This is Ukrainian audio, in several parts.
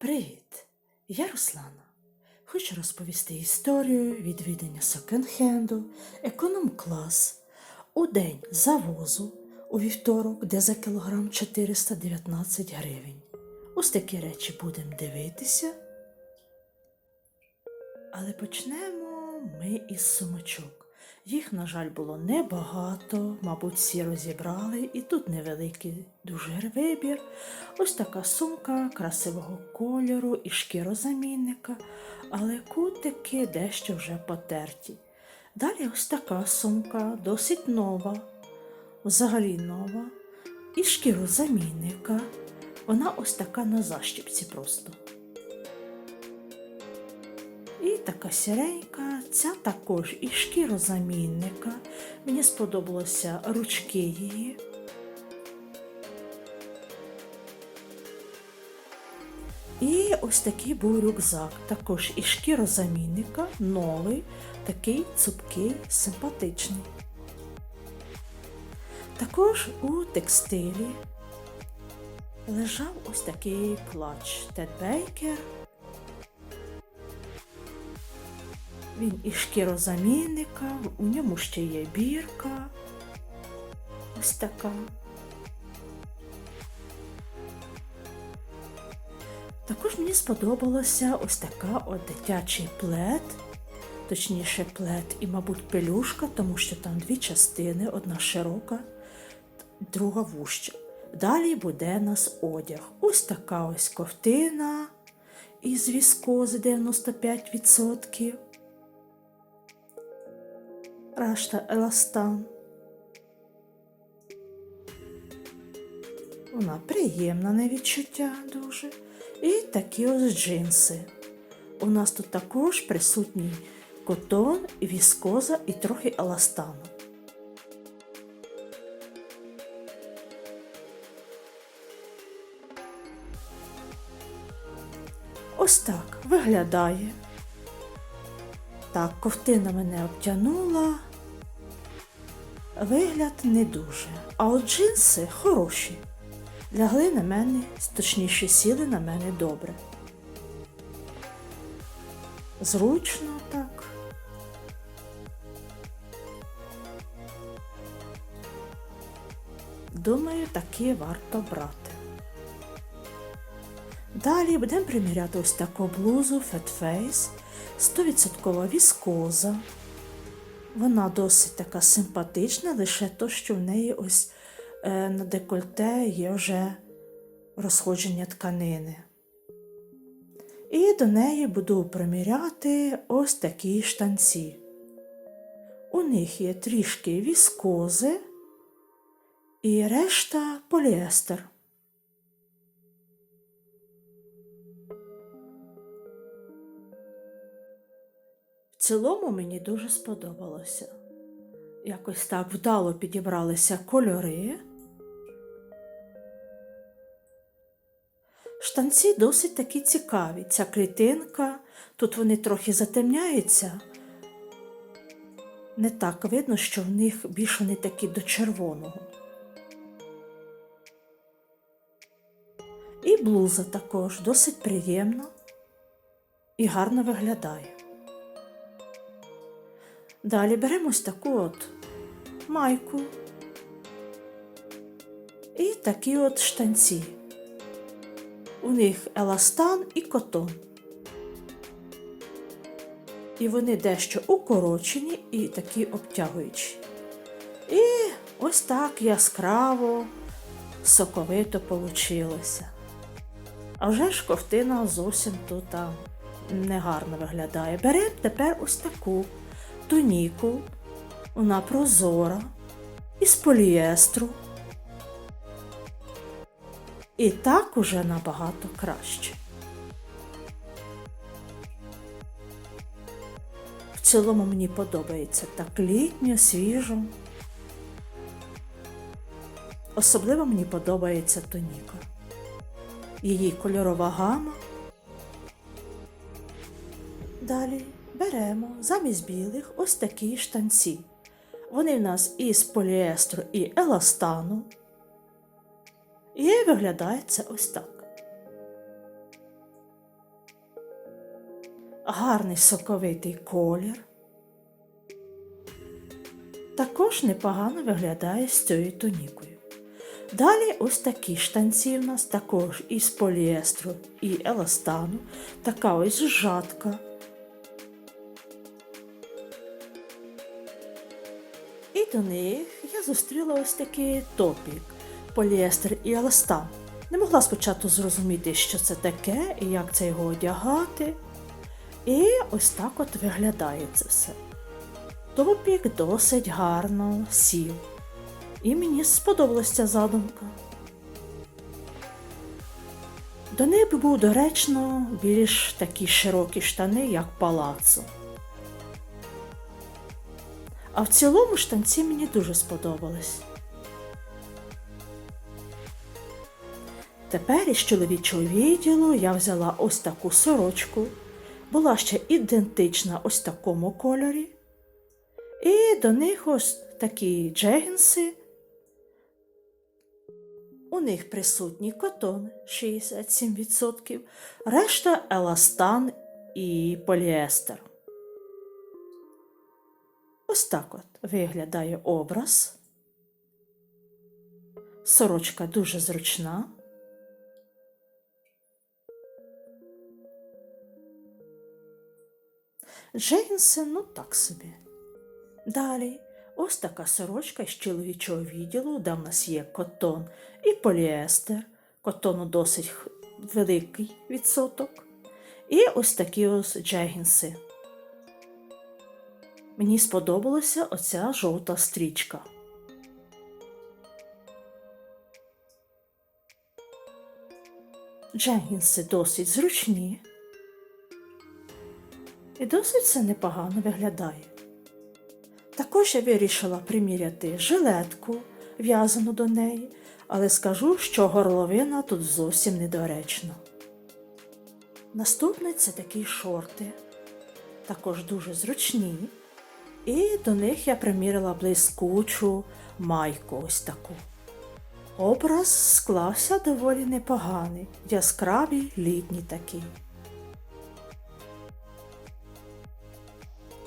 Привіт! Я Руслана. Хочу розповісти історію відвідання секонд-хенду, економ-клас у день завозу у вівторок, де за кілограм 419 гривень. Ось такі речі будемо дивитися. Але почнемо ми із сумочок. Їх, на жаль, було небагато, мабуть, всі розібрали, і тут невеликий дуже вибір. Ось така сумка красивого кольору і шкірозамінника, але кутики дещо вже потерті. Далі ось така сумка, досить нова, взагалі нова, і шкірозамінника. Вона ось така на защіпці просто. І така сіренька, ця також із шкірозамінника. Мені сподобалися ручки її. І ось такий був рюкзак, також із шкірозамінника, новий, такий цупкий, симпатичний. Також у текстилі лежав ось такий плач Тед Він із шкірозамінника, у ньому ще є бірка. Ось така. Також мені сподобалося ось така от дитячий плед, точніше плед і, мабуть, пелюшка, тому що там дві частини, одна широка, друга вуща. Далі буде нас одяг. Ось така ось ковтина із віскози 95%. Рашта Еластан. Вона приємна на відчуття дуже. І такі ось джинси. У нас тут також присутній котон, віскоза і трохи еластану. Ось так виглядає. Так, ковтина мене обтянула. Вигляд не дуже. А от джинси хороші. Лягли на мене, точніше сіли на мене добре. Зручно так. Думаю, такі варто брати. Далі будемо приміряти ось таку блузу Fat Face, 100% віскоза. Вона досить така симпатична, лише то, що в неї ось е, на декольте є вже розходження тканини. І до неї буду приміряти ось такі штанці. У них є трішки віскози і решта поліестер. В цілому мені дуже сподобалося. Якось так вдало підібралися кольори. Штанці досить такі цікаві. Ця клітинка, тут вони трохи затемняються. Не так видно, що в них більше не такі до червоного. І блуза також досить приємна і гарно виглядає. Далі беремо ось таку от майку і такі от штанці. У них еластан і котон. І вони дещо укорочені і такі обтягуючі. І ось так яскраво, соковито получилося. А вже ж ковтина зовсім тут негарно виглядає. Беремо тепер ось таку туніку, вона прозора, із поліестру. І так уже набагато краще. В цілому мені подобається так літньо, свіжо. Особливо мені подобається тоніка. Її кольорова гама. Далі беремо замість білих ось такі штанці. Вони в нас із поліестру і еластану. І виглядає це ось так. гарний соковитий колір. Також непогано виглядає з цією тонікою. Далі ось такі штанці в нас також із поліестру і еластану, така ось жатка. І до них я зустріла ось такий топік, поліестер і еластан. Не могла спочатку зрозуміти, що це таке і як це його одягати. І ось так от виглядає це все. Топік досить гарно сів. І мені сподобалася ця задумка. До них був доречно більш такі широкі штани, як палацо. А в цілому штанці мені дуже сподобались. Тепер із чоловічого відділу я взяла ось таку сорочку, була ще ідентична ось такому кольорі. І до них ось такі джегінси. У них присутній котон 67%, решта еластан і поліестер. Ось так от виглядає образ. Сорочка дуже зручна. Джейнси, ну так собі. Далі ось така сорочка з чоловічого відділу, де в нас є котон і поліестер. Котону досить великий відсоток. І ось такі ось джегінси. Мені сподобалася оця жовта стрічка. Джегінси досить зручні. І досить це непогано виглядає. Також я вирішила приміряти жилетку, в'язану до неї, але скажу, що горловина тут зовсім недоречна. Наступне це такі шорти, також дуже зручні. І до них я примірила блискучу майку ось таку. Образ склався доволі непоганий, яскравий літній такий.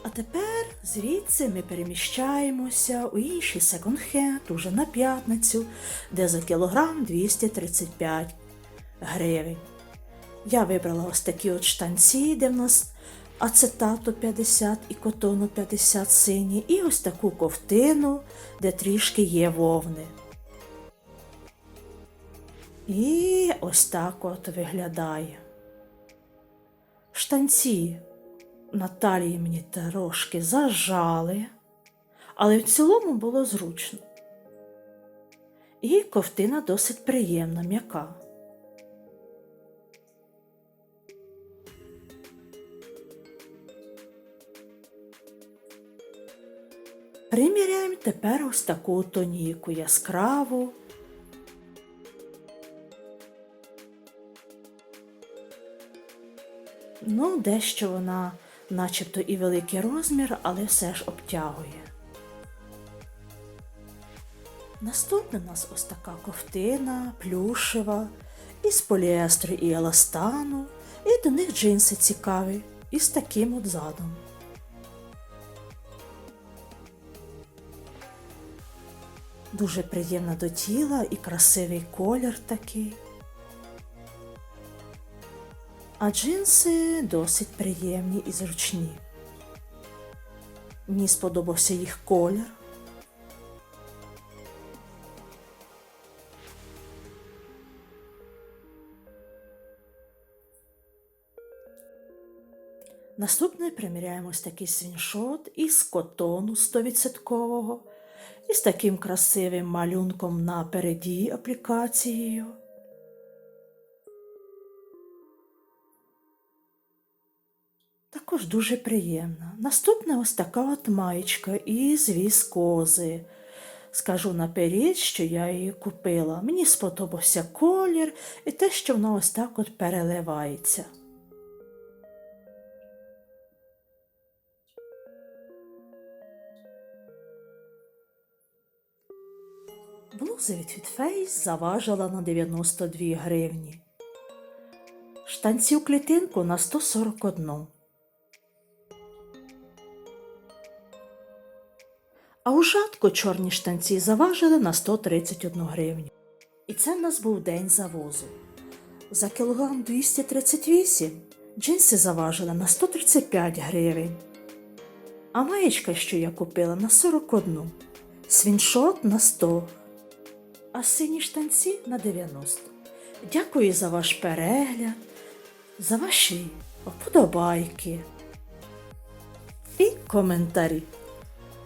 А тепер звідси ми переміщаємося у інший секонд-хенд, уже на п'ятницю, де за кілограм 235 гривень. Я вибрала ось такі от штанці, де в нас ацетату 50 і котону 50 сині, і ось таку ковтину, де трішки є вовни. І ось так от виглядає. Штанці на талії мені трошки зажали, але в цілому було зручно. І ковтина досить приємна, м'яка. Приміряємо тепер ось таку тоніку яскраву. Ну, дещо вона начебто і великий розмір, але все ж обтягує. Наступна у нас ось така ковтина, плюшева, із поліестру і еластану, і до них джинси цікаві, із таким от задом. Дуже приємна до тіла і красивий колір такий. А джинси досить приємні і зручні. Мені сподобався їх колір. Наступне приміряємо такий свіншот із котону 100% і з таким красивим малюнком напереді аплікацією. Також дуже приємна. Наступна ось така от маєчка із віскози. Скажу наперед, що я її купила. Мені сподобався колір і те, що воно ось так от переливається. блуза від Фітфейс заважила на 92 гривні, Штанців клітинку на 141. А у жатку чорні штанці заважили на 131 гривню. І це в нас був день завозу. За кілограм 238 джинси заважили на 135 гривень. А маєчка, що я купила, на 41, свіншот на 100 а сині штанці на 90. Дякую за ваш перегляд, за ваші вподобайки і коментарі.